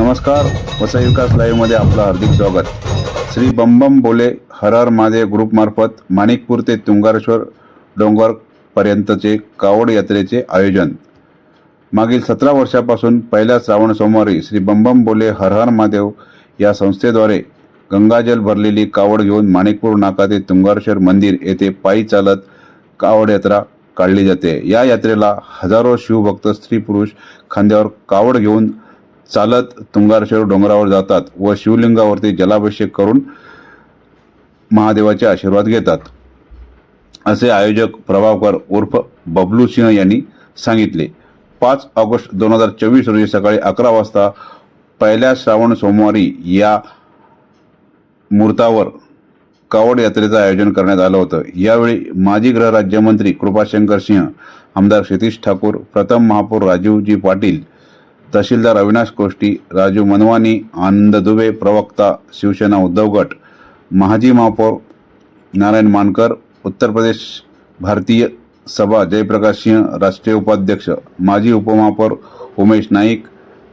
नमस्कार. वसई विकास लाईव्हमध्ये आपलं हार्दिक स्वागत. श्री बंबम बोले हरार माझे महादेव ग्रुपमार्फत माणिकपूर ते तुंगारेश्वर डोंगरपर्यंतचे कावड यात्रेचे आयोजन. मागील सतरा वर्षापासून पहिल्या श्रावण सोमवारी श्री बंबम बोले हरहर महादेव या संस्थेद्वारे गंगाजल भरलेली कावड घेऊन माणिकपूर नाका ते तुंगारेश्वर मंदिर येथे पायी चालत कावड यात्रा काढली जाते. या यात्रेला हजारो शिवभक्त स्त्री पुरुष खांद्यावर कावड घेऊन चालत तुंगारेश्वर डोंगरावर जातात व शिवलिंगावरती जलाभिषेक करून महादेवाचे आशीर्वाद घेतात. असे आयोजक प्रभावकर उर्फ बबलू सिंह यांनी सांगितले. पाच ऑगस्ट दोन हजार चोवीस रोजी सकाळी अकरा वाजता पहिल्या श्रावण सोमवारी या मुहूर्तावर कावड यात्रेचं आयोजन करण्यात आलं होतं. यावेळी माजी गृहराज्यमंत्री कृपाशंकर सिंह आमदार क्षितीश ठाकूर प्रथम महापौर राजीवजी पाटील तहसीलदार अविनाश कोष्टी राजू मनवानी आनंद दुबे प्रवक्ता शिवसेना उद्धव गट माजी महापौर नारायण मानकर उत्तर प्रदेश भारतीय सभा जयप्रकाश सिंह राष्ट्रीय उपाध्यक्ष माजी उपमहापौर उमेश नाईक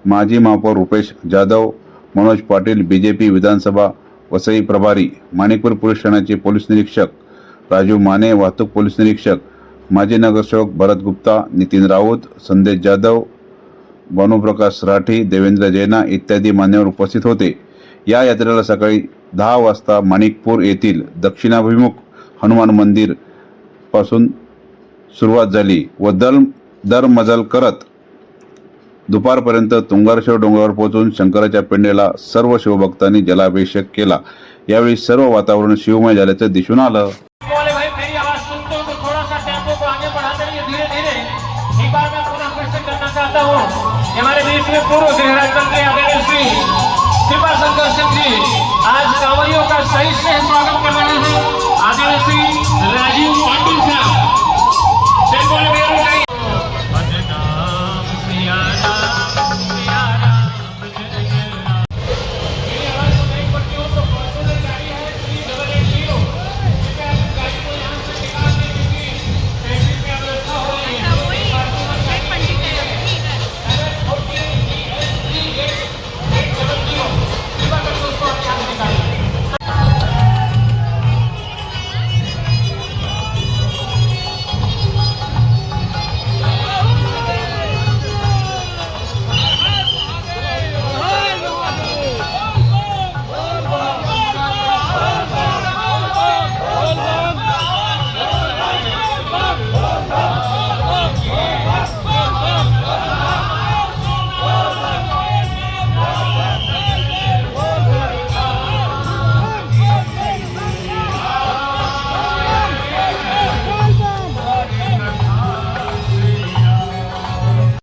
माजी महापौर Rupesh Jadhav Manoj Patil B J P विधानसभा वसई प्रभारी माणिकपूर पोलीस ठाण्याचे पोलीस निरीक्षक राजू माने वाहतूक पोलीस निरीक्षक माजी नगरसेवक भरत गुप्ता नितीन राऊत संदेश जाधव भानुप्रकाश राठी देवेंद्र जैना इत्यादी मान्यवर उपस्थित होते. या यात्रेला सकाळी दहा वाजता माणिकपूर येथील दक्षिणाभिमुख हनुमान मंदिरपासून सुरुवात झाली व दल दर मजल करत दुपारपर्यंत तुंगारशेव डोंगरावर पोहोचून शंकराच्या पिंडेला सर्व शिवभक्तांनी जलाभिषेक केला. यावेळी सर्व वातावरण शिवमय झाल्याचं दिसून आलं. हमारे देश में पूर्व गृह राज्य मंत्री श्री कृपा शंकर सिंह जी। आज कांवरियों का सही से स्वागत करवाने